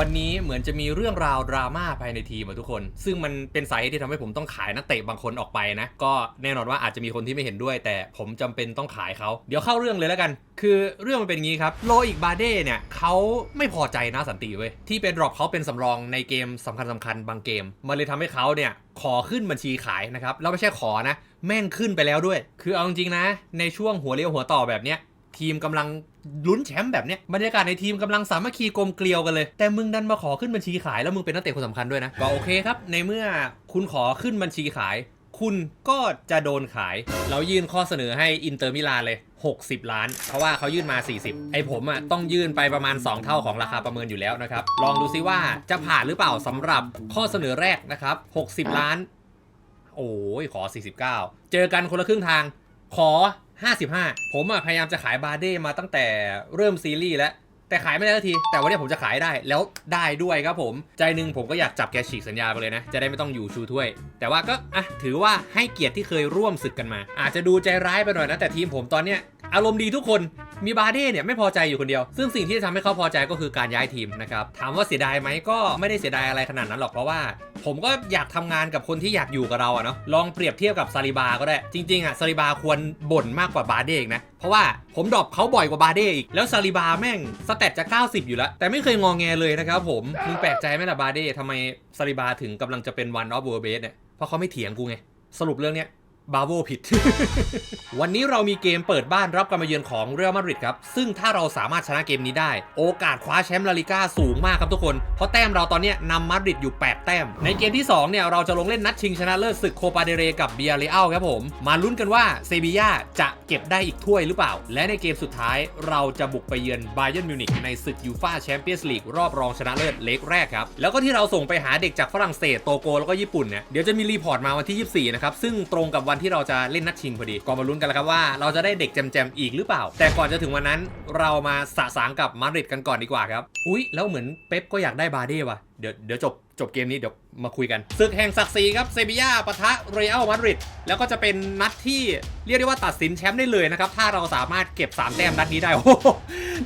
วันนี้เหมือนจะมีเรื่องราวดราม่าภายในทีมอะทุกคน ซึ่งมันเป็นสาเหตุที่ทำให้ผมต้องขายนักเตะบางคนออกไปนะ ก็แน่นอนว่าอาจจะมีคนที่ไม่เห็นด้วย แต่ผมจำเป็นต้องขายเขา เดี๋ยวเข้าเรื่องเลยแล้วกัน คือเรื่องมันเป็นอย่างนี้ครับ โลอีกบาเด้เนี่ยเขาไม่พอใจนะสันติเว้ย ที่เป็นดรอปเขาเป็นสำรองในเกมสำคัญสคัญๆบางเกม มันเลยทำให้เขาเนี่ยขอขึ้นบัญชีขายนะครับ แล้วไม่ใช่ขอนะ แม่งขึ้นไปแล้วด้วย คือเอาจริงๆนะ ในช่วงหัวเรียวหัวต่อแบบเนี้ย ทีมกำลัง ลุ้นแชมป์แบบเนี้ยบรรยากาศในทีมกำลังสามัคคีกลมเกลียวกันเลย แต่มึงดันมาขอขึ้นบัญชีขายแล้วมึงเป็นนักเตะคนสำคัญด้วยนะ ก็โอเคครับ ในเมื่อคุณขอขึ้นบัญชีขาย คุณก็จะโดนขาย เรายื่นข้อเสนอให้อินเตอร์มิลานเลย 60 ล้าน เพราะว่าเขายื่นมา 40 ไอผมอะต้องยื่นไปประมาณ 2 เท่าของราคาประเมินอยู่แล้วนะครับ ลองดูซิว่าจะผ่านหรือเปล่าสำหรับข้อเสนอแรกนะครับ 60 ล้าน โอ้ยขอ 49 เจอกันคนละครึ่งทาง ขอ 55 ผมอะพยายามจะขายบาร์เด้มาตั้งแต่เริ่มซีรีส์แล้ว แต่ขายไม่ได้สักที แต่วันนี้ผมจะขายได้แล้วได้ด้วยครับผม ใจหนึ่งผมก็อยากจับแกฉีกสัญญาไปเลยนะ จะได้ไม่ต้องอยู่ชูถ้วย แต่ว่าก็อะถือว่าให้เกียรติที่เคยร่วมศึกกันมา อาจจะดูใจร้ายไปหน่อยนะแต่ทีมผมตอนเนี้ยอารมณ์ดีทุกคน มีบาร์เด้เนี่ยไม่พอใจอยู่คนเดียว ซึ่งสิ่งที่จะทำให้เขาพอใจก็คือการย้ายทีมนะครับถามว่าเสียดายไหมก็ไม่ได้เสียดายอะไรขนาดนั้นหรอกเพราะว่า ผมก็อยากทำงานกับคนที่อยากอยู่กับเราอะเนาะลองเปรียบเทียบกับซาลิบาก็ได้ จริงๆอะซาลิบาควรบ่นมากกว่าบาร์เด้อีกนะเพราะว่าผมดรอปเขาบ่อยกว่าบาเด้อีก แล้วซาลิบาแม่งสเตตจะ 90 อยู่แล้ว แต่ไม่เคยงองแงเลยนะครับผม มึงแปลกใจไหมล่ะบาเด้ทำไมซาลิบาถึงกำลังจะเป็นวันออฟเวอร์เบสเนี่ยเพราะเขาไม่เถียงกูไง สรุปเรื่องเนี้ย บาโวผิด วันนี้เรามีเกมเปิดบ้านรับการมาเยือนของเรอัลมาดริดครับ ซึ่งถ้าเราสามารถชนะเกมนี้ได้ โอกาสคว้าแชมป์ลาลิก้าสูงมากครับทุกคน เพราะแต้มเราตอนนี้นำมาดริดอยู่ 8 แต้ม ในเกมที่ 2 เนี่ย เราจะลงเล่นนัดชิงชนะเลิศศึกโคปาเดเรกับเบียร์เรอัลครับผม มาลุ้นกันว่าเซบียาจะเก็บได้อีกถ้วยหรือเปล่า และในเกมสุดท้ายเราจะบุกไปเยือนบาเยนมิวนิกในศึกยูฟาแชมเปี้ยนส์ลีกรอบรองชนะเลิศเล็กแรกครับแล้วก็ที่เราส่งไปหาเด็กจากฝรั่งเศสโตโกแล้วก็ญี่ปุ่นเนี่ยเดี๋ยวจะมีรีพอร์ตมาวันที่ 24นะครับซึ่งตรงกับวันที่เราจะเล่นนัดชิงพอดีก็มาลุ้นกันแล้วครับว่าเราจะได้เด็กแจมๆอีกหรือเปล่า แต่ก่อนจะถึงวันนั้นเรามาสะสางกับมาดริดกันก่อนดีกว่าครับอุ๊ยแล้วเหมือนเป๊ปก็อยากได้บาร์เด้ว่ะเดี๋ยวเดี๋ยวจบจบเกมนี้เดี๋ยวมาคุยกันศึกแห่งศักดิ์ศรีครับเซบียาปะทะเรอัลมาดริดแล้วก็จะเป็นนัดที่เรียกได้ว่าตัดสินแชมป์ได้เลยนะครับ ถ้าเราสามารถเก็บ 3 แต้มนัดนี้ได้โอ้โห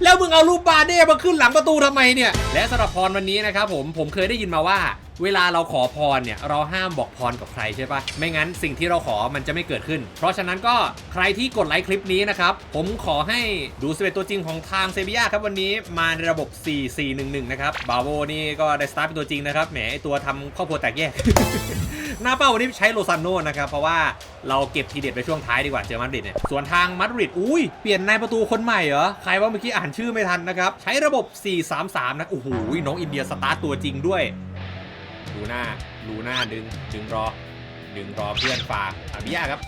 แล้วมึงเอารูปบาร์เด้มาขึ้นหลังประตูทำไมเนี่ย และสำหรับพรวันนี้นะครับผมผมเคยได้ยินมาว่า เวลาเราขอพรเนี่ยเราห้ามบอกพรกับใครใช่ปะไม่งั้นสิ่งที่เราขอมันจะไม่เกิดขึ้น เพราะฉะนั้นก็ใครที่กดไลค์คลิปนี้นะครับ ผมขอให้ดูสเปตัวจริงของทางเซบียาครับวันนี้มาในระบบ 4-4-1-1 นะครับบาโวนี่ก็ได้สตาร์ทเป็นตัวจริงนะครับแหมตัวทำครอบครัวแตกแยก หน้าเป้าวันนี้ใช้โลซานโนนะครับ เพราะว่าเราเก็บทีเด็ดไปช่วงท้ายดีกว่าเจอมาดริดเนี่ยส่วนทางมาดริดอุ้ยเปลี่ยนนายประตูคนใหม่เหรอใครว่าเมื่อกี้อ่านชื่อไม่ทันนะครับใช้ระบบ 4-3-3นะโอ้โหน้องอินเดียสตาร์ตตัวจริงด้วย ดูหน้าดูหน้าดึง ดึงรอ ดึงรอเพื่อนฝากอาบิยาครับ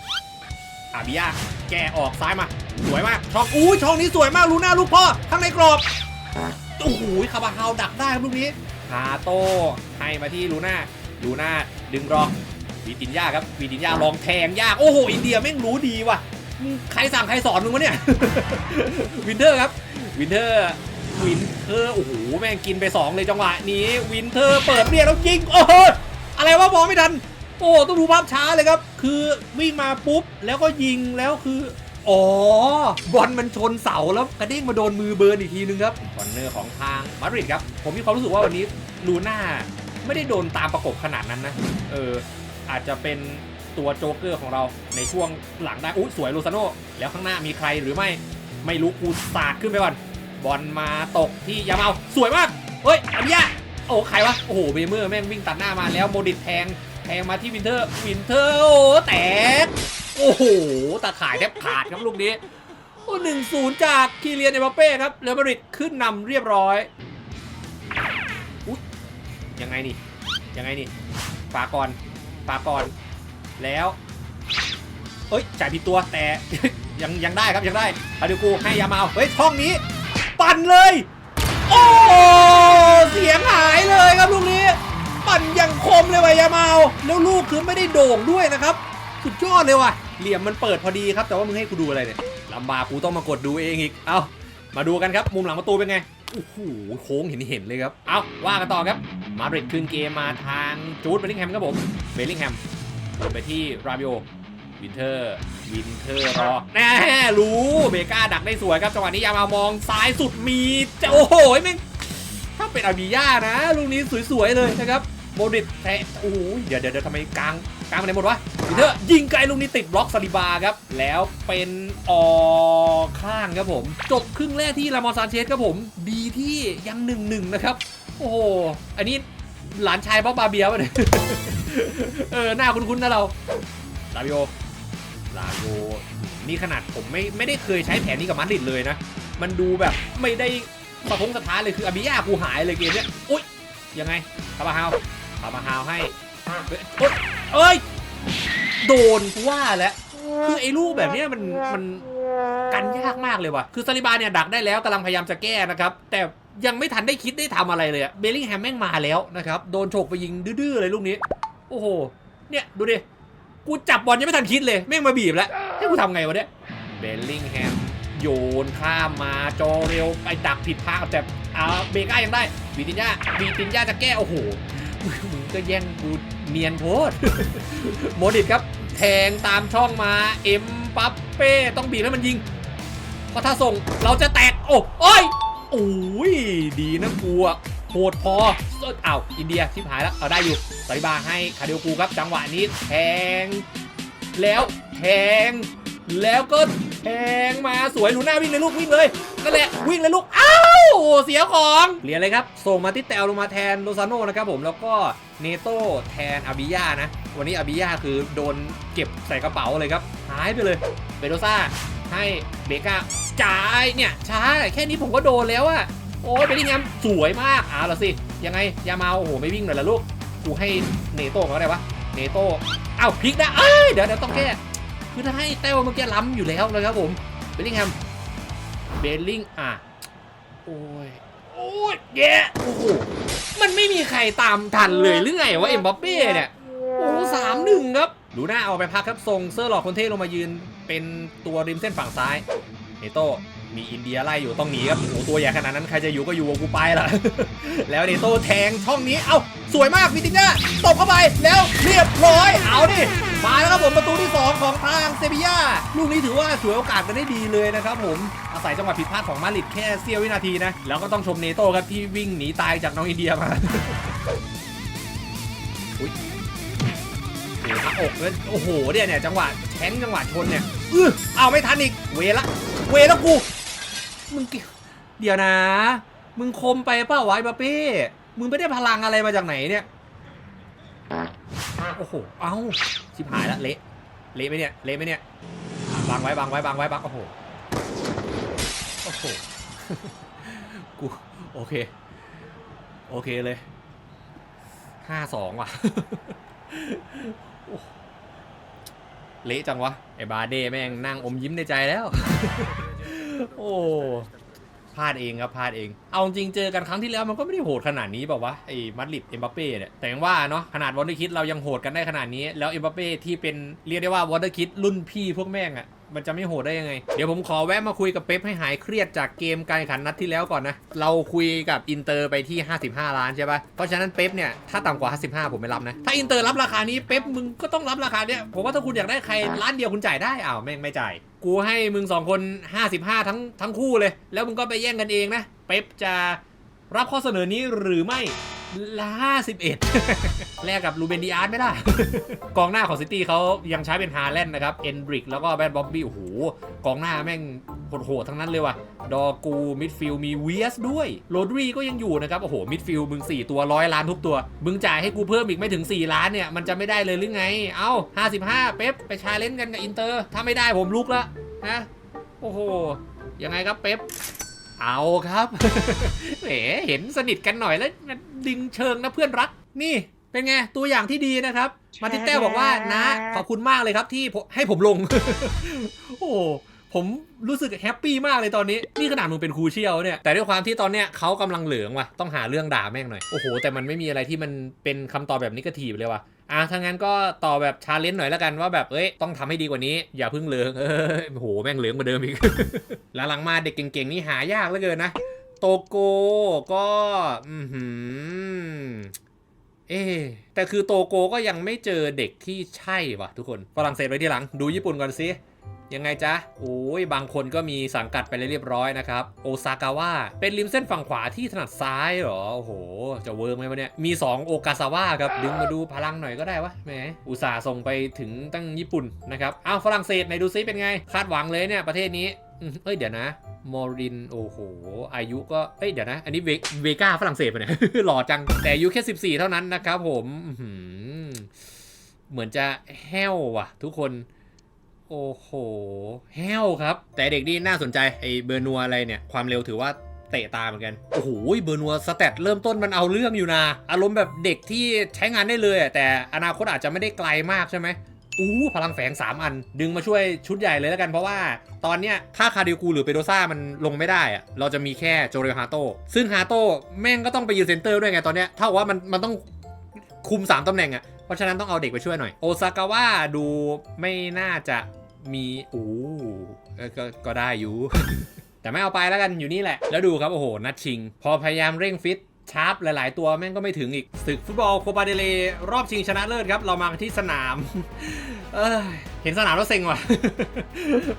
อาบิยาแกออกซ้ายมา สวยมากช่องอุ้ยช่องนี้สวยมากลูน่าลูกพ่อข้างในกรอบโอ้โหคาบาฮาวดักได้ครับลูกนี้คาโต้ให้มาที่ลูน่าลูน่าดึงรอวีตินยาครับวีตินยาลองแทงยากโอ้โหอินเดียแม่งรู้ดีว่ะใครสั่งใครสอนมึงวะเนี่ยวินเทอร์ครับวินเทอร์ วินเทอร์โอ้โหแม่งกินไป 2 เลยจังหวะนี้วินเทอร์เปิดเรียกแล้วยิงโอ้โหอะไรวะมองไม่ทัน โอ้ต้องดูภาพช้าเลยครับ คือวิ่งมาปุ๊บแล้วก็ยิงแล้วคืออ๋อบอลมันชนเสาแล้วกระเด้งมาโดนมือเบิร์นอีกทีนึงครับคอนเนอร์ของทางมาดริดครับ ผมมีความรู้สึกว่าวันนี้ลูน่าไม่ได้โดนตามประกบขนาดนั้นนะ เออ อาจจะเป็นตัวโจ๊กเกอร์ของเราในช่วงหลังได้อุ้ยสวยโลซาโนแล้วข้างหน้ามีใครหรือไม่ ไม่รู้กูสาดขึ้นไปก่อน บอลมาตกที่ยามาสวยมาก เฮ้ยอันยาโอ้ใครวะ โอ้โหเบเมอร์แม่งวิ่งตัดหน้ามาแล้วโมดิตแทง แทงมาที่วินเทอร์ วินเทอร์ โอ้แตก โอ้โหตาข่ายแทบขาดครับลูกนี้โอ้หนึ่งศูนย์จากคีเลียนเอมบัปเป้ครับเรอัลมาดริดขึ้นนำเรียบร้อยอุ๊ยยังไงนี่ ยังไงนี่ฝากก่อนฝากก่อนแล้วเอ้ยจ่ายผิดตัวแต่ยังยังได้ครับยังได้พาดิกูให้ยามาอาเฮ้ยช่องนี้ ปั่นเลย โอ้เสียงหายเลยครับลูกนี้ ปั่นอย่างคมเลยว่ะยามาเอาแล้วลูกคือไม่ได้โด่งด้วยนะครับ สุดยอดเลยว่ะเหลี่ยมมันเปิดพอดีครับ แต่ว่ามึงให้กูดูอะไรเนี่ยลำบากกูต้องมากดดูเองอีก เอามาดูกันครับ มุมหลังประตูเป็นไงโอ้โหโค้งเห็นเห็นเลยครับ เอาว่ากันต่อครับ มาดริดขึ้นเกมมาทางจูดเบลลิงแฮมครับผมเบลลิงแฮมไปที่ราบิโอ วินเทอร์วินเทอร์รอแน่รู้เบก้าดักได้สวยครับจังหวะนี้ยามามองซ้ายสุดมีจะโอ้โหแม่งถ้าเป็นอาบิย่านะลูกนี้สวยๆเลยนะครับโมดริตแทะโอ้ยเดี๋ยวเดี๋ยวเดี๋ยวทำไมกลางกลางไปไหนหมดวะปีเตอร์ยิงไกลลูกนี้ติดบล็อกซาลิบาครับ แล้วเป็นออกข้างครับผม จบครึ่งแรกที่ลามอสซานเชสครับผมดีที่ยังหนึ่งหนึ่งนะครับ โอ้โหอันนี้หลานชายบ๊อบบาเบียป่ะเนี่ยเออหน้าคุ้นๆนะเราลาบิโอ ลาโอนี่ขนาดผมไม่ไม่ได้เคยใช้แผนนี้กับมาดริดเลยนะ มันดูแบบไม่ได้สะทงสะท้านเลยคืออาบิยากูหายเลยเกมเนี้ยอุ้ยยังไงคาบาฮาวคาบาฮาวให้เอ้ยโอ๊ยเอ้ยโดนว่าแล้วคือไอ้ลูกแบบเนี้ยมันมันกันยากมากเลยว่ะ คือซาลิบาเนี่ยดักได้แล้วกำลังพยายามจะแก้นะครับ แต่ยังไม่ทันได้คิดได้ทำอะไรเลยอะเบลลิงแฮมแม่งมาแล้วนะครับ โดนโฉกไปยิงดื้อๆเลยลูกนี้ โอ้โห เนี่ยดูดิ กูจับบอลยังไม่ทันคิดเลยแม่งมาบีบแล้วให้กูทำไงวะเนี่ยเบลลิงแฮมโยนข้ามมาจอเร็วไปดักผิดทางแต่อาเบก้ายังได้วีตินยาวีตินยาจะแก้โอ้โหมึงก็แย่งกูเนียนโพดโมดิตครับแทงตามช่องมาเอ็มปัปเป้ต้องบีบให้มันยิงเพราะถ้าส่งเราจะแตกโอ้โอ้ยโอ้ยดีนะกูอะ โหดพอเอ้ยอ้าวอินเดียชิบหายแล้วเอาได้อยู่สาริบาให้คาเดลกูครับจังหวะนี้แทง แล้วแทง แล้วก็แทงมาสวยหนูหน้าวิ่งเลยลูกวิ่งเลยนั่นแหละวิ่งเลยลูกอ้าวเสียของเหรียญเลยครับ ส่งมาที่แตวลงมาแทนโลซาโนนะครับผมแล้วก็เนโต้แทนอาบิยานะ วันนี้อาบิยาคือโดนเก็บใส่กระเป๋าเลยครับหายไปเลยเบโดซ่าให้เบก้าจ่ายเนี่ยช้าแค่นี้ผมก็โดนแล้วอะ โอ้ยเบลลิงแฮมสวยมากอ่าละสิ ยังไงยามาโอ้โหไม่วิ่งหน่อยละลูก กูให้เนโต้มาก็ได้วะ เนโต้อ้าวพลิกนะเอ้ยเดี๋ยวเดี๋ยวต้องแก้ คือถ้าให้เต้วเมื่อกี้ล้ำอยู่แล้วนะครับผม เบลลิงแฮม เบลลิงอะโอ้ย โอ้ยแย่โอ้โห มันไม่มีใครตามทันเลยหรือไงวะเอ็มบัปเป้เนี่ย โอ้สามหนึ่งครับ ดูหน้าเอาไปพักครับส่งเซอร์หลอกคนเท่ลงมายืนเป็นตัวริมเส้นฝั่งซ้าย เนโต้ มีอินเดียไล่อยู่ต้องหนีครับโอ้ตัวใหญ่ขนาดนั้นใครจะอยู่ก็อยู่กับกูไปละแล้วเนโต้แทงช่องนี้ เอ้า สวยมากวิติน่าตบเข้าไปแล้วเรียบร้อย เอาดิ มาแล้วครับผมประตูที่ 2 ของทางเซบียาลูกนี้ถือว่าฉวยโอกาสกันได้ดีเลยนะครับผม อาศัยจังหวะผิดพลาดของมาริดแค่เสี้ยววินาทีนะ แล้วก็ต้องชมเนโต้ครับที่วิ่งหนีตายจากน้องอินเดียมาอุ้ยโอ้โหพักอกแล้วโอ้โหเนี่ยเนี่ยจังหวะแข้งจังหวะชนเนี่ยเออเอาไม่ทันอีก เวละ เวแล้วกู มึงเดี๋ยวนะ มึงคมไปเปล่าวะไอ้าเป้มึงไม่ได้พลังอะไรมาจากไหนเนี่ย โอ้โห เอ้า ชิบหายละเละ เละไหมเนี่ย เละไหมเนี่ย บังไว้ บังไว้ บังไว้ บัง โอ้โห โอ้โห กู โอเค โอเคเลย ห้าสองว่ะ เละจังวะ ไอ้บาเด้แม่งนั่งอมยิ้มในใจแล้ว โอ้พลาดเองครับพลาดเอง เอาจริงเจอกันครั้งที่แล้วมันก็ไม่ได้โหดขนาดนี้แบบว่าไอ้มัดลิดเอ็มบัปเป้เนี่ยแต่ยังว่าเนาะขนาดวอนเดอร์คิดเรายังโหดกันได้ขนาดนี้ แล้วเอ็มบัปเป้ที่เป็นเรียกได้ว่าวอนเดอร์คิดรุ่นพี่พวกแม่งอะ มันจะไม่โหดได้ยังไง เดี๋ยวผมขอแวะมาคุยกับเป๊ปให้หายเครียดจากเกมการแข่งขันนัดที่แล้วก่อนนะ เราคุยกับอินเตอร์ไปที่ 55 ล้านใช่ปะเพราะฉะนั้นเป๊ปเนี่ย ถ้าต่ำกว่า 55 ผมไม่รับนะ ถ้าอินเตอร์รับราคานี้เป๊ปมึงก็ต้องรับราคาเนี้ย ผมว่าถ้าคุณอยากได้ใครล้านเดียวคุณจ่ายได้อ้าวแม่งไม่จ่ายกูให้มึงสองคน 55 ทั้งทั้งคู่เลย แล้วมึงก็ไปแย่งกันเองนะ เป๊ปจะรับข้อเสนอนี้หรือไม่ ละ51แลกกับลูเบนดีอาร์ตไหมล่ะกองหน้าของซิตี้เขายังใช้เป็นฮาแลนด์นะครับ เอนบริก แล้วก็แบนบ๊อบบี้ โอ้โห กองหน้าแม่งโหดๆทั้งนั้นเลยว่ะ ดอกู มิดฟิลมีเวียสด้วย โรดรีก็ยังอยู่นะครับ โอ้โห มิดฟิลมึง 4 ตัวร้อยล้านทุกตัว มึงจ่ายให้กูเพิ่มอีกไม่ถึง 4 ล้านเนี่ย มันจะไม่ได้เลยหรือไง เอ้า 55 เป๊ปไปชาเลนจ์กันกับอินเตอร์ ถ้าไม่ได้ผมลุกล้วนะ โอ้โห ยังไงครับเป๊ปเอาครับ แหม เห็นสนิทกันหน่อยแล้ว ดึงเชิงนะเพื่อนรัก นี่เป็นไง ตัวอย่างที่ดีนะครับ มาติเต้บอกว่านะขอบคุณมากเลยครับที่ผมให้ผมลง โอ้ผมรู้สึกแฮปปี้มากเลยตอนนี้ นี่ขนาดมึงเป็นครูเชียวเนี่ย แต่ด้วยความที่ตอนเนี้ยเขากำลังเหลืองว่ะ ต้องหาเรื่องด่าแม่งหน่อย โอ้โห แต่มันไม่มีอะไรที่มันเป็นคำตอบแบบนิเกทีฟเลยว่ะอะถ้างั้นก็ต่อแบบชาเลนจ์หน่อยแล้วกันว่าแบบเอ้ยต้องทำให้ดีกว่านี้ อย่าเพิ่งเหลืองเออโอ้โหแม่งเหลืองกว่าเดิมอีกหลังๆมาเด็กเก่งๆนี่หายากเหลือเกินนะ โตโกก็อืมเอ๊แต่คือโตโกก็ยังไม่เจอเด็กที่ใช่ว่ะทุกคนฝรั่งเศสไว้ที่หลัง ดูญี่ปุ่นก่อนสิ ยังไงจ๊ะโอ้ยบางคนก็มีสังกัดไปเรียบร้อยนะครับโอซากาวะเป็นริมเส้นฝั่งขวาที่ถนัดซ้ายเหรอโอ้โห จะเวิร์กไหมวะเนี่ยมี 2 โอกาซาวะครับดึงมาดูพลังหน่อยก็ได้วะแหมอุตส่าห์ส่งไปถึงตั้งญี่ปุ่นนะครับอ้าวฝรั่งเศสไหนดูซิเป็นไง คาดหวังเลยเนี่ยประเทศนี้เอ้ยเดี๋ยวนะมอรินโอ้โห อายุก็ เอ้ยเดี๋ยวนะ อันนี้เวก้าฝรั่งเศสปะเนี่ย หล่อจัง แต่อายุแค่ 14 เท่านั้นนะครับผม เหมือนจะแห้วว่ะ ทุกคน โอ้โหแห้วครับ แต่เด็กนี่น่าสนใจไอ้เบอร์นัวอะไรเนี่ย ความเร็วถือว่าเตะตาเหมือนกัน โอ้โห เบอร์นัวสเตตเริ่มต้นมันเอาเรื่องอยู่นะ อารมณ์แบบเด็กที่ใช้งานได้เลย แต่อนาคตอาจจะไม่ได้ไกลมากใช่ไหมอู้พลังแฝง 3 อัน ดึงมาช่วยชุดใหญ่เลยแล้วกันเพราะว่าตอนเนี้ยถ้าคาดิวกูหรือเปโดซ่ามันลงไม่ได้อะเราจะมีแค่โจเรฮาโตซึ่งฮาโตแม่งก็ต้องไปยืนเซนเตอร์ด้วยไงตอนเนี้ยเท่าว่ามันมันต้องคุม 3ตำแหน่งอะเพราะฉะนั้นต้องเอาเด็กไปช่วยหน่อย โอซากาวะดูไม่น่าจะ มีอู้ก็ก็ได้อยู่ แต่ไม่เอาไปแล้วกันอยู่นี่แหละ แล้วดูครับโอ้โห นัดชิง พอพยายามเร่งฟิตชาร์ปหลาย ๆ ตัวแม่งก็ไม่ถึงอีกศึกฟุตบอลโคปาเดเลรอบชิงชนะเลิศครับ เรามาที่สนาม เอ้ย เห็นสนามแล้วเซ็งว่ะ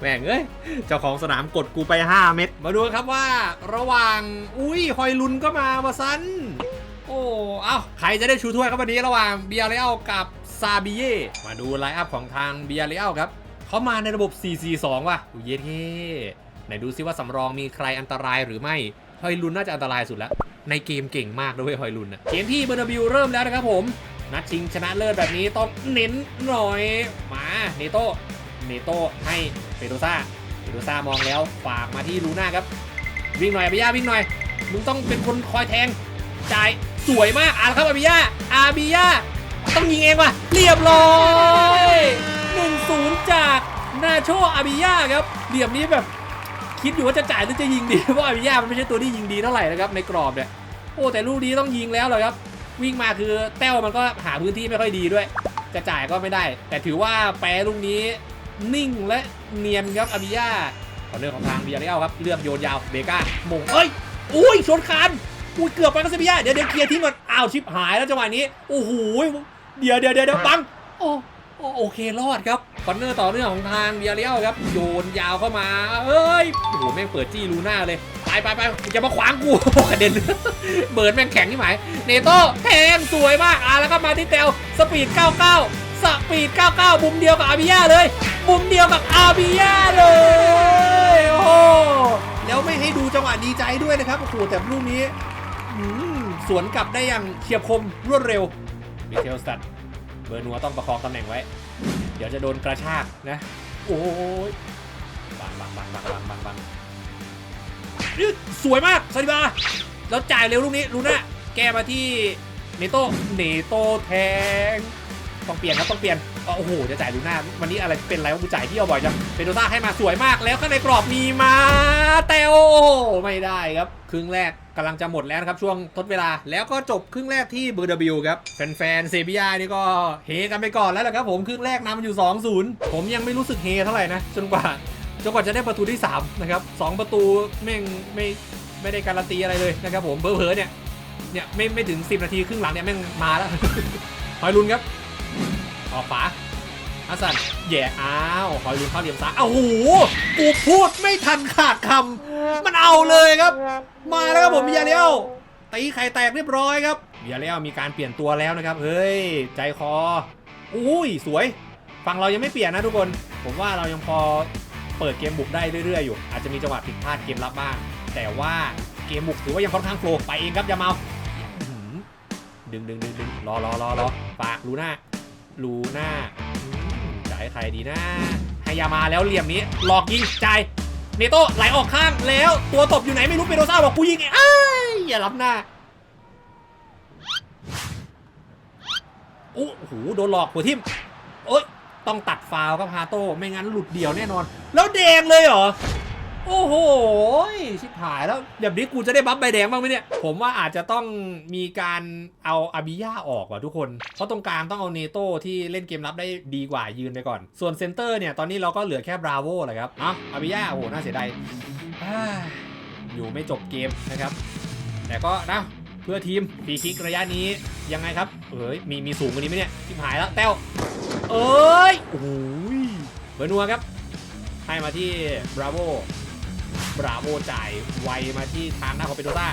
แม่งเอ้ย เจ้าของสนามกดกูไป 5 เม็ดมาดูครับว่าระหว่างอุ้ยฮอยลุนก็มาวะซันโอ้เอ้าใครจะได้ชูถ้วยครับวันนี้ระหว่างเบียร์เรอัลกับซาบิเย่มาดูไลน์อัพของทางเบียร์เรอัลครับ เขามาในระบบ 4-4-2 ว่ะอุ้ยเยเท่ไหนดูซิว่าสำรองมีใครอันตรายหรือไม่ฮอยลุนน่าจะอันตรายสุดแล้ว ในเกมเก่งมากด้วยฮอยลุนนะเกมที่เบอร์นาบิวเริ่มแล้วนะครับผม นัดชิงชนะเลิศแบบนี้ต้องเน้นหน่อย มาเนโต้เนโต้ให้เปโดซ่าเปโดซ่ามองแล้วฝากมาที่ลูน่าครับ วิ่งหน่อยอาบิยาวิ่งหน่อยมึงต้องเป็นคนคอยแทงจ่ายสวยมากอ่าครับอาบิยาอาบิยาต้องยิงเองว่ะเรียบร้อย 1-0 จากนาโชอาบิยาครับเหลี่ยมนี้แบบคิดอยู่ว่าจะจ่ายหรือจะยิงดีเพราะอาบิยามันไม่ใช่ตัวที่ยิงดีเท่าไหร่นะครับในกรอบเนี่ยโอ้แต่ลูกนี้ต้องยิงแล้วเลยครับ วิ่งมาคือแต้วมันก็หาพื้นที่ไม่ค่อยดีด้วย จะจ่ายก็ไม่ได้ แต่ถือว่าแปรลูกนี้นิ่งและเนียนครับอาบิยาขอเรื่องของทางเบียร์เรียลครับเลือกโยนยาวเบก้ามงเอ้ยอุ้ยชนคานอุ้ยเกือบไปก็เซบียาเดี๋ยวเดี๋ยวเคลียร์ทิ้งก่อนอ้าวชิบหายแล้วจังหวะนี้โอ้โหเดี๋ยวเดี๋ยวเดี๋ยวเดี๋ยวบังโอ้ โอโอเครอดครับคอนเนอร์ต่อเนื่องของทางเบียร์เรียลครับ โยนยาวเข้ามา เอ้ยโอ้โหแม่งเปิดจี้ลูน่าเลย ไปไปไปอย่ามาขวางกูกระเด็นเบิร์ดแม่งแข็งที่หมาย เนโต้แทงสวยมากอะแล้วก็มาที่เตลสปีด 99 สปีด 99 มุมเดียวกับอาบิยาเลย มุมเดียวกับอาบิยาเลยโอ้โหแล้วไม่ให้ดูจังหวะดีใจด้วยนะครับโอ้โหแต่ลูกนี้อืมสวนกลับได้อย่างเฉียบคมรวดเร็วมิเทลสตัด บอร์นัวต้องประคองตำแหน่งไว้ เดี๋ยวจะโดนกระชากนะ โอ้ยบังบังบังบังบังบังบังสวยมากซาดิบาแล้วจ่ายเร็วลูกนี้ลูน่าแก้มาที่เนโต้เนโต้แทง ต้องเปลี่ยนครับต้องเปลี่ยน โอ้โหจะจ่ายลูน่าวันนี้อะไรเป็นไรวะกูจ่ายที่เอาบ่อยจังเปโดซ่าให้มาสวยมากแล้วข้างในกรอบมีมาเตโอไม่ได้ครับ ครึ่งแรกกำลังจะหมดแล้วนะครับ ช่วงทดเวลาแล้วก็จบครึ่งแรกที่เบอร์ดบิวครับ แฟนๆเซบียานี่ก็เฮกันไปก่อนแล้วแหละครับผมครึ่งแรกนำอยู่ 2-0 ผมยังไม่รู้สึกเฮเท่าไหร่นะจนกว่าจนกว่าจะได้ประตูที่ 3 นะครับสองประตูแม่งไม่ไม่ได้การันตีอะไรเลยนะครับผมเผลอๆเนี่ยเนี่ยไม่ไม่ถึง 10 นาทีครึ่งหลังเนี่ยแม่งมาแล้วหอยลุนครับ ออกฝาฮัสซันแย่อ้าวหอยลุนเข้าเหลี่ยมซ้ายอ้าวโอ้โหกูพูดไม่ทันขาดคำมันเอาเลยครับ มาแล้วครับผมเบียร์เลียวตีไข่แตกเรียบร้อยครับเบียร์เลียวมีการเปลี่ยนตัวแล้วนะครับ เฮ้ย ใจคออุ้ยสวยฝั่งเรายังไม่เปลี่ยนนะทุกคน ผมว่าเรายังพอเปิดเกมบุกได้เรื่อยๆอยู่ อาจจะมีจังหวะผิดพลาดเกมรับบ้าง แต่ว่าเกมบุกถือว่ายังค่อนข้างโฟล์ไปเองครับอยาเมาดึงดึงดึงดึงรอรอรอรอฝากลูน่า ลูหน่าจ่ายใครดีนะให้ยามาแล้วเหลี่ยมนี้หลอกยิงจ่ายเนโต้ไหลออกข้างแล้วตัวตบอยู่ไหนไม่รู้เปโดซ่าบอกกูยิงไงอ้ายอย่ารับหน้าโอ้โหโดนหลอกหัวทิ่มโอ๊ยต้องตัดฟาวครับฮาโต้ไม่งั้นหลุดเดี่ยวแน่นอน แล้วแดงเลยเหรอ โอ้โห ชิบหายแล้วแบบนี้กูจะได้บัฟใบแดงบ้างไหมเนี่ย ผมว่าอาจจะต้องมีการเอาอาบิยาออกว่ะทุกคน เพราะตรงกลางต้องเอาเนโต้ที่เล่นเกมรับได้ดีกว่ายืนไปก่อน ส่วนเซนเตอร์เนี่ยตอนนี้เราก็เหลือแค่บราโวแหละครับเอ้าอาบิยาโอ้โหน่าเสียดายอยู่ไม่จบเกมนะครับ แต่ก็นะเพื่อทีมฟรีคิกระยะนี้ยังไงครับ เอ้ยมีมีสูงกว่านี้ไหมเนี่ยชิบหายแล้วแต้วเอ้ยโอ้ยเบอร์นัวครับให้มาที่บราโว บราโวจ่ายไวมาที่ทางหน้าของเปโดต้า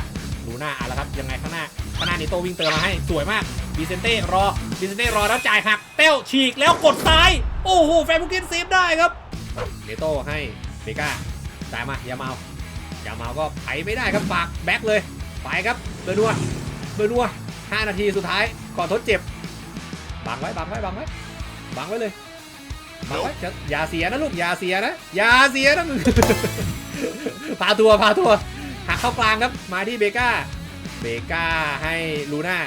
ดูหน้าอะแล้วครับยังไงข้างหน้าข้างหน้านี่โตวิ่งเติมมาให้สวยมากบิเซนเต้รอบิเซนเต้รอแล้วจ่ายหักเต้วฉีกแล้วกดซ้าย โอ้โหแฟนบุกินเซฟได้ครับเนโต้ให้เบก้าจ่ายมาอย่าเมาอย่าเมาก็ไปไม่ได้ครับฝากแบ็คเลยไปครับเบอร์นัวเบอร์นัว5นาทีสุดท้ายก่อนทดเจ็บบังไว้บังไว้บังไว้บังไว้เลยบังไว้อย่าเสียนะลูกอย่าเสียนะอย่าเสียนะมึง พาตัวพาตัวหักเข้ากลางครับ มาที่เบก้า เบก้าให้ลูน่า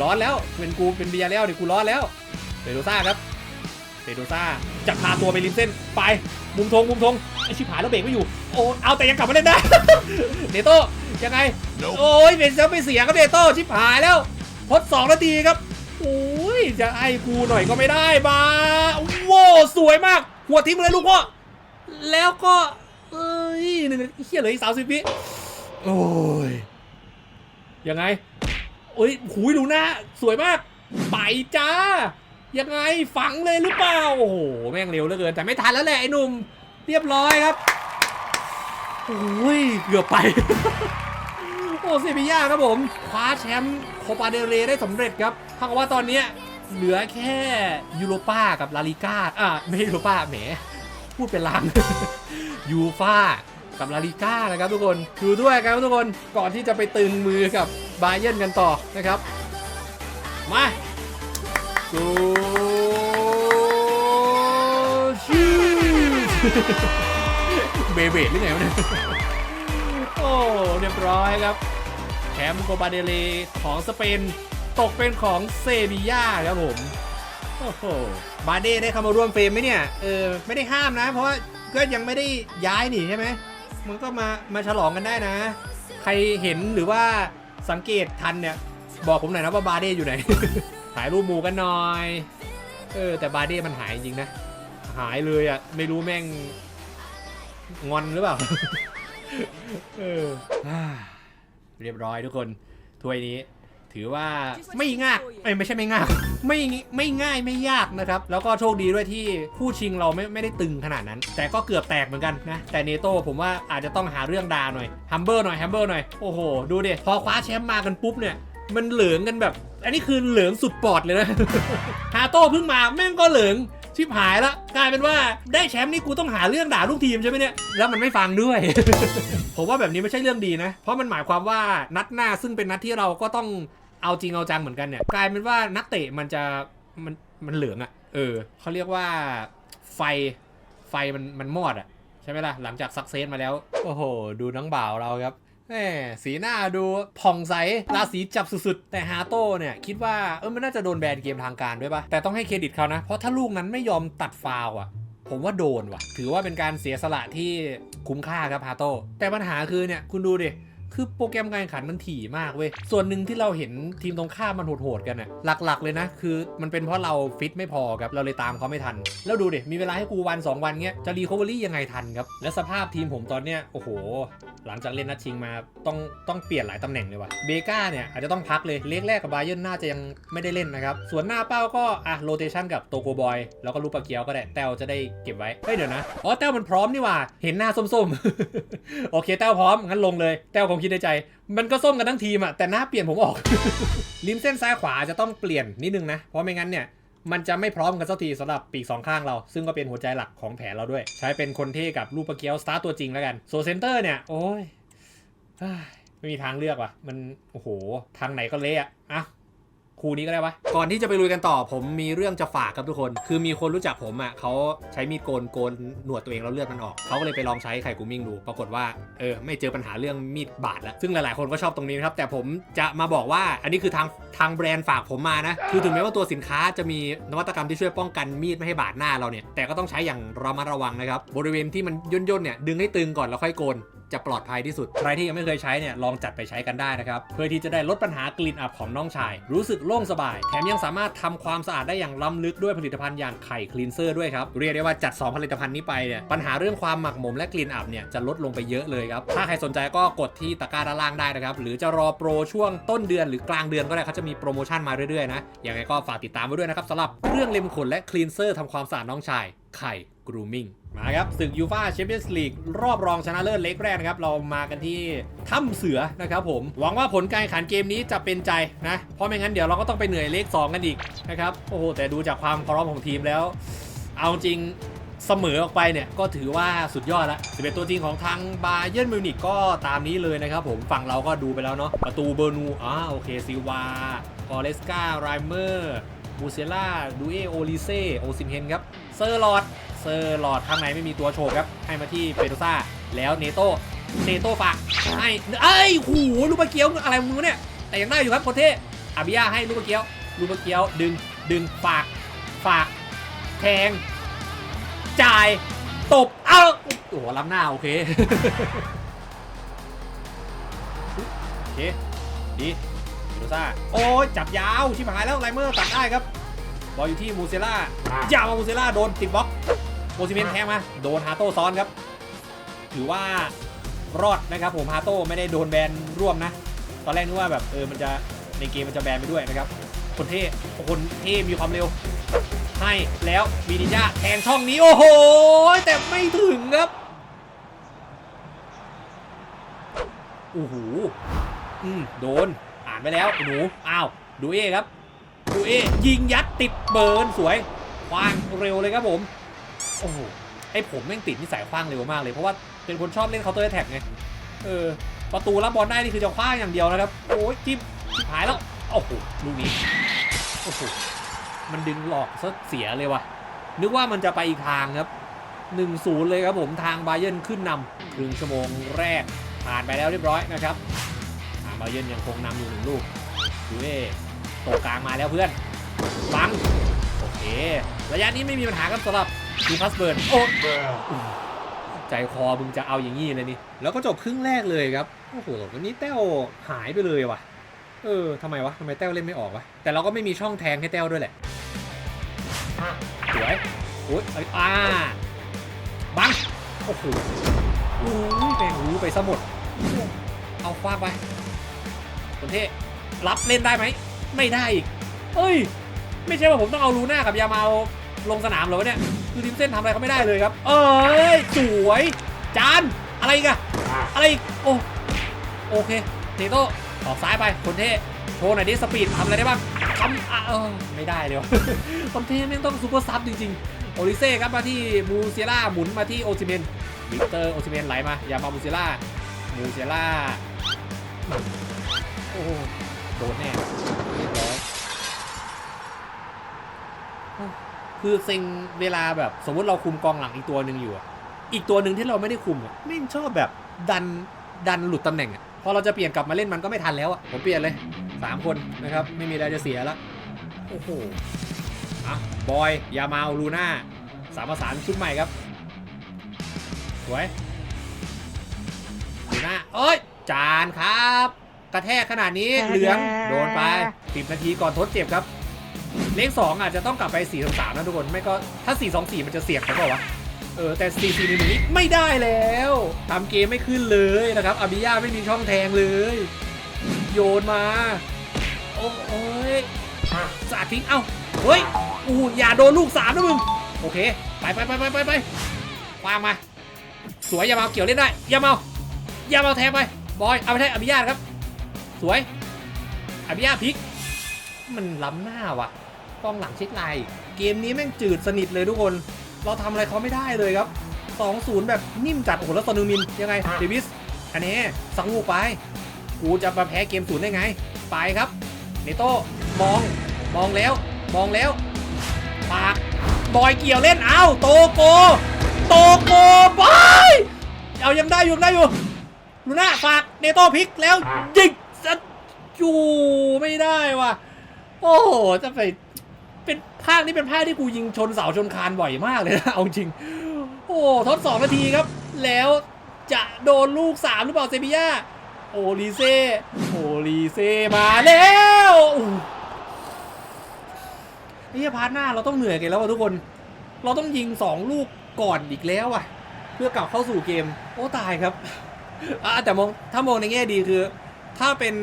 ร้อนแล้ว เป็นกูเป็นเบียร์แล้วดิกูร้อนแล้วเปโดซ่าครับเปโดซ่าจะพาตัวไปริมเส้นไป มุมธงมุมธงไอชิบหายแล้วเบรกไม่อยู่ โอ้เอาแต่ยังกลับมาเล่นได้ เนโต้ยังไง โอ้ยเป็นเซลไม่เสียครับเนโต้ชิบหายแล้วทดสองนาทีครับโอ้ยจะไอ้กูหน่อยก็ไม่ได้มาโว้สวยมาก หัวทิ้งเลยลูกพ่อแล้วก็ เอ้ยหนึ่งเฮียเหลืออีกสามสิบวิโอ้ยยังไงโอ้ยหูยดูหน้าสวยมาก ไปจ้า ยังไงฝังเลยหรือเปล่า โอ้โห แม่งเร็วเหลือเกิน แต่ไม่ทันแล้วแหละไอ้หนุ่ม เรียบร้อยครับ โอ้ย เกือบไป โอ้เซบีย่าครับผม คว้าแชมป์โคปาเดเรได้สำเร็จครับเท่ากับว่าตอนนี้เหลือแค่ยูโรป้ากับลาลิก้า อะไม่ใช่ยูโรป้าแหม พูดเป็นลางยูฟ่ากับลาลิก้านะครับทุกคนดูด้วยครับทุกคนก่อนที่จะไปตึงมือกับบาเยนกันต่อนะครับ มากูชิเบเบดหรือไงวะเนี่ยโอ้เรียบร้อยครับแชมป์โกบาเดเลของสเปน ตกเป็นของเซบีย่าครับผม โอ้โหบาเด้ได้เข้ามาร่วมเฟรมไหมเนี่ย เออ ไม่ได้ห้ามนะ เพราะว่าก็ยังไม่ได้ย้ายหนีใช่ไหมมันก็มามาฉลองกันได้นะ ใครเห็นหรือว่าสังเกตทันเนี่ย บอกผมหน่อยนะว่าบาเด้อยู่ไหน ถ่ายรูปหมู่กันหน่อย เออ แต่บาเด้มันหายจริงนะ หายเลยอะ่ะ ไม่รู้แม่ง งอนหรือเปล่า เออเรียบร้อยทุกคนถ้วยนี้ ถือว่าไม่ง่ายเอ้ยไม่ใช่ไม่ง่ายไม่ไม่ง่ายไม่ยากนะครับ แล้วก็โชคดีด้วยที่คู่ชิงเราไม่ไม่ได้ตึงขนาดนั้น แต่ก็เกือบแตกเหมือนกันนะแต่เนโต้ผมว่าอาจจะต้องหาเรื่องดาหน่อยฮัมเบอร์หน่อยฮัมเบอร์หน่อยโอ้โหดูดิพอคว้าแชมป์มากันปุ๊บเนี่ยมันเหลืองกันแบบ อันนี้คือเหลืองสุดปอดเลยนะฮาโต้เพิ่งมาแม่งก็เหลืองชิบหายละกลายเป็นว่าได้แชมป์นี่กูต้องหาเรื่องด่าลูกทีมใช่ไหมเนี่ย แล้วมันไม่ฟังด้วย ผมว่าแบบนี้ไม่ใช่เรื่องดีนะ เพราะมันหมายความว่านัดหน้าซึ่งเป็นนัดที่เราก็ต้อง เอาจริงเอาจังเหมือนกันเนี่ยกลายเป็นว่านักเตะมันจะมันมันเหลืองอะ่ะ เออเขาเรียกว่าไฟไฟมันมันมอดอะ่ะ ใช่ไหมล่ะ หลังจากซักเซสมาแล้ว โอ้โห ดูน้องบ่าวเราครับแหมสีหน้าดูผ่องใสราศีจับสุดๆ แต่ฮาโต้เนี่ย คิดว่าเออมันน่าจะโดนแบนเกมทางการด้วยปะแต่ต้องให้เครดิตเขานะ เพราะถ้าลูกนั้นไม่ยอมตัดฟาวล์อะผมว่าโดนว่ะ ถือว่าเป็นการเสียสละที่คุ้มค่าครับฮาโต้แต่ปัญหาคือเนี่ยคุณดูดิ คือโปรแกรมการแข่งขันมันถี่มากเว้ย ส่วนหนึ่งที่เราเห็นทีมตรงข้ามมันโหดๆกันน่ะหลักๆเลยนะ คือมันเป็นเพราะเราฟิตไม่พอครับ เราเลยตามเขาไม่ทัน แล้วดูดิ มีเวลาให้กูวัน 2 วันเงี้ย จะรีคอเวอรี่ยังไงทันครับ และสภาพทีมผมตอนเนี้ย โอ้โห หลังจากเล่นนัดชิงมา ต้องต้องเปลี่ยนหลายตำแหน่งเลยว่ะ เบก้าเนี่ยอาจจะต้องพักเลย เล็กแรกกับบาเยิร์นน่าจะยังไม่ได้เล่นนะครับ ส่วนหน้าเป้าก็อะโรเตชันกับโตโกบอย แล้วก็ลูปลาเกียวก็ได้ แต้วจะได้เก็บไว้ เฮ้ยเดี๋ยวนะ อ๋อแต้วมันพร้อมนี่ว่าเห็นหน้าส้มๆ โอเคแต้วพร้อมงั้นลงเลยแต้วงคิดในใจ มันก็ส้มกันทั้งทีมอะแต่หน้าเปลี่ยนผมออก ริมเส้นซ้ายขวาจะต้องเปลี่ยนนิดนึงนะ เพราะไม่งั้นเนี่ยมันจะไม่พร้อมกันสักทีสำหรับปีกสองข้างเรา ซึ่งก็เป็นหัวใจหลักของแผนเราด้วย ใช้เป็นคนเท่กับลูกปะเกียวสตาร์ตัวจริงแล้วกันโซเซนเตอร์เนี่ย โอ้ยเฮ้ยไม่มีทางเลือกว่ะ มัน โอ้โห ทางไหนก็เละอะ อะคู่นี้ก็ได้วะก่อนที่จะไปลุยกันต่อ ผมมีเรื่องจะฝากครับทุกคน คือมีคนรู้จักผมอะเขาใช้มีดโกนโกนหนวดตัวเองแล้วเลือดมันออกเขาก็เลยไปลองใช้ไข่กูมิ่งดู ปรากฏว่าเออไม่เจอปัญหาเรื่องมีดบาดแล้วซึ่งหลายๆ คนก็ชอบตรงนี้นะครับแต่ผมจะมาบอกว่าอันนี้คือทางทางแบรนด์ฝากผมมานะคือถึงแม้ว่าตัวสินค้าจะมีนวัตกรรมที่ช่วยป้องกันมีดไม่ให้บาดหน้าเราเนี่ยแต่ก็ต้องใช้อย่างระมัดระวังนะครับบริเวณที่มันย่นๆเนี่ยดึงให้ตึงก่อนแล้วค่อยโกน จะปลอดภัยที่สุด ใครที่ยังไม่เคยใช้เนี่ยลองจัดไปใช้กันได้นะครับ เพื่อที่จะได้ลดปัญหากลิ่นอับของน้องชาย รู้สึกโล่งสบาย แถมยังสามารถทำความสะอาดได้อย่างล้ำลึกด้วยผลิตภัณฑ์อย่างไข่คลีนเซอร์ด้วยครับเรียกได้ว่าจัด 2 ผลิตภัณฑ์นี้ไปเนี่ยปัญหาเรื่องความหมักหมมและกลิ่นอับเนี่ยจะลดลงไปเยอะเลยครับถ้าใครสนใจก็กดที่ตะกร้าด้านล่างได้นะครับหรือจะรอโปรช่วงต้นเดือนหรือกลางเดือนก็ได้เขาจะมีโปรโมชั่นมาเรื่อยๆนะยังไงก็ฝากติดตามไว้ด้วยนะครับสำหรับเครื่องเล็มขนและคลีนเซอร์ทำความสะอาดน้องชายไข่ grooming มาครับศึกยูฟาแชมเปี้ยนส์ลีกรอบรองชนะเลิศเล็กแรกนะครับ เรามากันที่ถ้ำเสือนะครับผม หวังว่าผลการแข่งขันเกมนี้จะเป็นใจนะ เพราะไม่งั้นเดี๋ยวเราก็ต้องไปเหนื่อยเลข 2 กันอีกนะครับ โอ้โห แต่ดูจากความพร้อมของทีมแล้ว เอาจริงเสมอออกไปเนี่ย ก็ถือว่าสุดยอดละ11ตัวจริงของทางบาเยิร์นมิวนิกก็ตามนี้เลยนะครับผมฝั่งเราก็ดูไปแล้วเนาะประตูเบอร์นูอ่าโอเคซิวาออเลสกาไรเมอร์บูเซล่าดูเอโอลิเซโอซิมเฮนครับเซอร์ลอด ซอร์ลอดข้างในไม่มีตัวโชว์ครับ ให้มาที่เปโตซ่า แล้วเนโตเนโตฝากให้เอ้ยหูลูกมะเกียวอะไรมึงวะเนี่ย แต่ยังได้อยู่ครับโคเทอาบิยาให้ลูกมะเกียวลูกมะเกียวดึงดึงฝากฝากแทง จ่าย ตบ เอ้าโอ้โหล้ำหน้า โอเค โอเค ดีดูซ่า โอ้ยจับยาว ชิบหายแล้วไลเมอร์ตัดได้ครับบอลอยู่ที่มูเซล่ายาวมามูเซล่าโดนติดบล็อก โมซิเมนแทงมา โดนฮาโต้ซ้อนครับ ถือว่ารอดนะครับผมฮาโต้ไม่ได้โดนแบนร่วมนะ ตอนแรกนึกว่าแบบเออมันจะในเกมมันจะแบนไปด้วยนะครับ คนเท่คนเท่มีความเร็ว ให้แล้วมีนินจาแทงช่องนี้โอ้โห แต่ไม่ถึงครับโอ้โหอืมโดน อ่านไปแล้วหนู อ้าว ดูเอครับ ดูเอยิงยัดติดเบิร์นสวยควางเร็วเลยครับผม โอ้โหไอผมแม่งติดนิสัยคว้างเร็วมากเลยเพราะว่าเป็นคนชอบเล่นเคาน์เตอร์แท็กไงเออประตูรับบอลได้นี่คือจะคว้างอย่างเดียวนะครับโอ้ยจิ้มหายแล้วโอ้โหลูกนี้โอ้โหมันดึงหลอกซะเสียเลยว่ะ นึกว่ามันจะไปอีกทางครับ1-0เลยครับผมทางบาเยิร์นขึ้นนำครึ่งชั่วโมงแรกผ่านไปแล้วเรียบร้อยนะครับทางบาเยิร์นยังคงนำอยู่หนึ่งลูกดูเอตกกลางมาแล้วเพื่อนบังโอเคระยะนี้ไม่มีปัญหาครับสำหรับ ดูพัสเบิร์นโอ้ใจคอมึงจะเอาอย่างงี้เลยนี่แล้วก็จบครึ่งแรกเลยครับโอ้โหวันนี้แต้วหายไปเลยว่ะ เออทำไมวะทำไมแต้วเล่นไม่ออกวะแต่เราก็ไม่มีช่องแทงให้แต้วด้วยแหละสวยโอ้ยเอ้ยอ่าบังโอ้โหโอ้ยแปลงหูไปซะหมดเอาคว้าไปคนเท่รับเล่นได้ไหมไม่ได้อีกเอ้ย ไม่ใช่ว่าผมต้องเอาลูน่ากับยามาเอา ลงสนามเหรอวะเนี่ยคือทีมเส้นทำอะไรเขาไม่ได้เลยครับ เอ้ยสวยจานอะไรอีกอะอะไรอีกโอ้โอเคเนโต้ออกซ้ายไปคนเท่โชว์หน่อยดิสปีดทำอะไรได้บ้างทำอะเออไม่ได้เลยคนเท่แม่งต้องซูเปอร์ซับจริงๆโอริเซ่ครับมาที่มูเซล่าหมุนมาที่โอซิเมนวิกเตอร์โอซิเมนไหลมาอย่ามามูเซล่ามูเซล่าโอ้โหโดนแน่เรียบร้อย คือเซ็งเวลาแบบสมมุติเราคุมกองหลังอีกตัวหนึ่งอยู่อะอีกตัวหนึ่งที่เราไม่ได้คุมอะไม่งชอบแบบดันดันหลุดตำแหน่งอะพอเราจะเปลี่ยนกลับมาเล่นมันก็ไม่ทันแล้วอะผมเปลี่ยนเลยสามคนนะครับไม่มีอะไรจะเสียแล้วโอ้โหอะบอยยามาลลูน่าสามประสานชุดใหม่ครับสวยลูน่าเอ้ยจานครับ กระแทกขนาดนี้เหลืองโดนไป10นาทีก่อนทดเจ็บครับ เลข2องอาจจะต้องกลับไป4 3 3นะทุกคนไม่ก็ถ้า 4 2 4 มันจะเสี่ยงไปเปล่าวะเออแต่4 4 1 1นี้ไม่ได้แล้วทำเกมไม่ขึ้นเลยนะครับอาบิยาไม่มีช่องแทงเลย โยนมา โอ้โอยสาดทิ้งเอ้าเฮ้ยอู้อย่าโดนลูกสามนะมึงโอเค ไปไปไปไปไปไปวางมา สวยอย่ามาเกี่ยวเล่นได้อย่ามาอย่ามาแทงไปบอยเอาไปแทงอภิญาครับ สวยอภิญาพลิก มันล้ำหน้าว่ะ กองหลังเช็คไลน์เกมนี้แม่งจืดสนิทเลยทุกคน เราทำอะไรเขาไม่ได้เลยครับ 2-0 แบบนิ่มจัด โอ้โห แล้วซอนูมิน ยังไงเดวิส อันนี้สังลูกไป กูจะมาแพ้เกมศูนย์ได้ไง ไปครับ เนโต้ มอง มองแล้ว มองแล้วปากบอยเกี่ยวเล่นเอ้าโตโก โตโกบอยเอายังได้อยู่ยังได้อยู่ลูน่าฝากเนโต้พลิกแล้วยิงจะอยู่ไม่ได้ว่ะ โอ้โหจะไปเป็น ภาคนี้เป็นภาคที่กูยิงชนเสาชนคานบ่อยมากเลยนะ เอาจริง โอ้ทดสองนาทีครับ แล้วจะโดนลูกสามหรือเปล่าเซบีย่า โอลีเซ่ โอลีเซ่มาแล้วอู้ไอ้เหี้ยพาร์ทหน้าเราต้องเหนื่อยกันแล้วทุกคน เราต้องยิงสองลูกก่อนอีกแล้วอะ เพื่อกลับเข้าสู่เกม โอ้ตายครับอะแต่มองถ้ามองในแง่ดีคือ ถ้าเป็น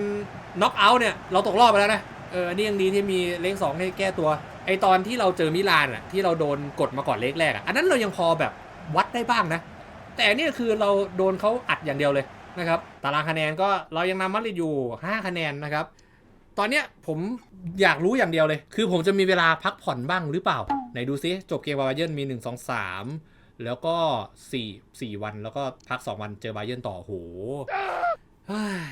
น็อกเอาท์เนี่ย เราตกรอบไปแล้วนะ เออนนี้ยังดีที่มีเลขสองให้แก้ตัว ไอตอนที่เราเจอมิลานอะที่เราโดนกดมาก่อนเลขแรกอะอันนั้นเรายังพอแบบวัดได้บ้างนะ แต่เนี่ยคือเราโดนเขาอัดอย่างเดียวเลยนะครับตารางคะแนนก็เรายังนำมาดริดอยู่ 5 คะแนนนะครับ ตอนเนี้ยผมอยากรู้อย่างเดียวเลย คือผมจะมีเวลาพักผ่อนบ้างหรือเปล่า ไหนดูซิจบเกมบาเยิร์นมี 1 2 3 แล้วก็ 4 4 วันแล้วก็พัก 2 วันเจอบาเยิร์นต่อโหเฮ้ย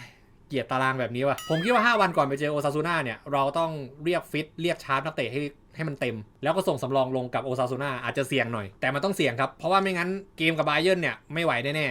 เกลียดตารางแบบนี้ว่ะ ผมคิดว่า 5 วันก่อนไปเจอโอซาซูน่าเนี่ย เราต้องเรียกฟิต เรียกชาร์จนักเตะให้ ให้มันเต็ม แล้วก็ส่งสำรองลงกับโอซาซูน่าอาจจะเสี่ยงหน่อย แต่มันต้องเสี่ยงครับ เพราะว่าไม่งั้นเกมกับบาเยิร์นเนี่ยไม่ไหวแน่